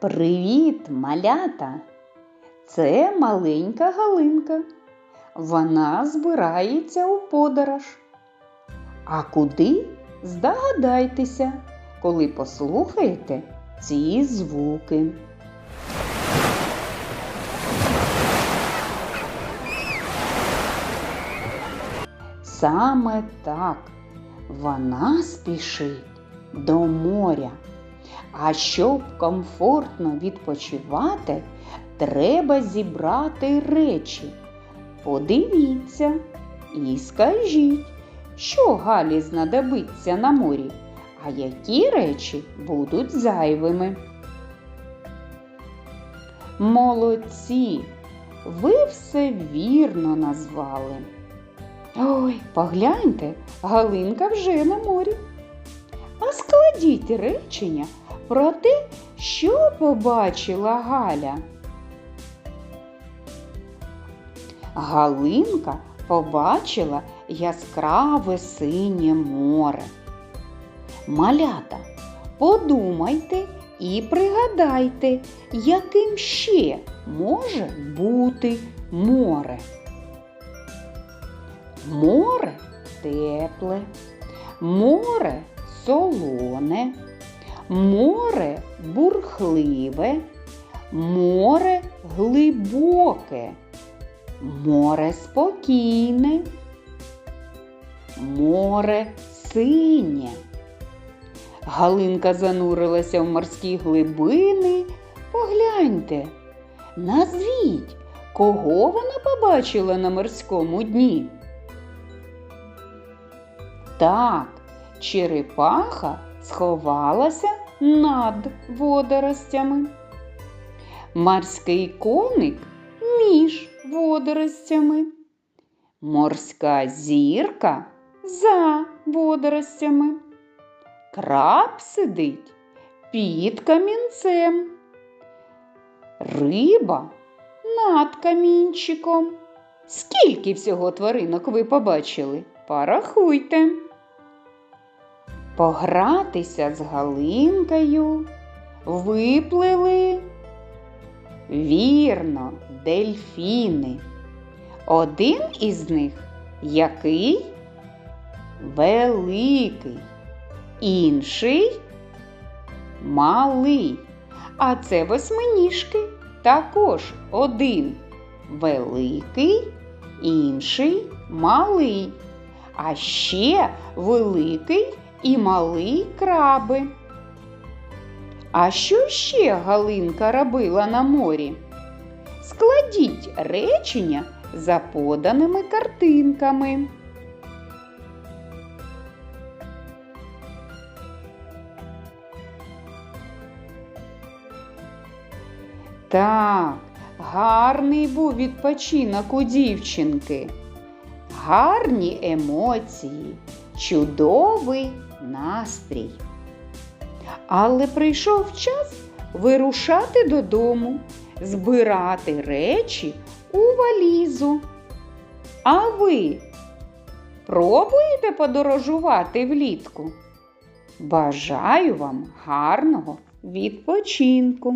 Привіт, малята! Це маленька Галинка. Вона збирається у подорож. А куди? Здогадайтеся, коли послухаєте ці звуки. Саме так вона спішить до моря. А щоб комфортно відпочивати, треба зібрати речі. Подивіться і скажіть, що Галі знадобиться на морі, а які речі будуть зайвими. Молодці! Ви все вірно назвали. Ой, погляньте, Галинка вже на морі. А складіть речення про те, що побачила Галя. Галинка побачила яскраве синє море. Малята, подумайте і пригадайте, яким ще може бути море. Море тепле, море солоне, море бурхливе, море глибоке, море спокійне, море синє. Галинка занурилася в морські глибини. Погляньте, назвіть, кого вона побачила на морському дні. Так, черепаха сховалася над водоростями. Морський коник між водоростями. Морська зірка за водоростями. Краб сидить під камінцем. Риба над камінчиком. Скільки всього тваринок ви побачили? Порахуйте. Погратися з Галинкою виплили. Вірно, дельфіни. Один із них який? Великий, інший малий. А це восьминіжки. Також один великий, інший малий. А ще великий і малий краби. А що ще Галинка робила на морі? Складіть речення за поданими картинками. Так, гарний був відпочинок у дівчинки. Гарні емоції, чудовий настрій. Але прийшов час вирушати додому, збирати речі у валізу. А ви пробуєте подорожувати влітку? Бажаю вам гарного відпочинку!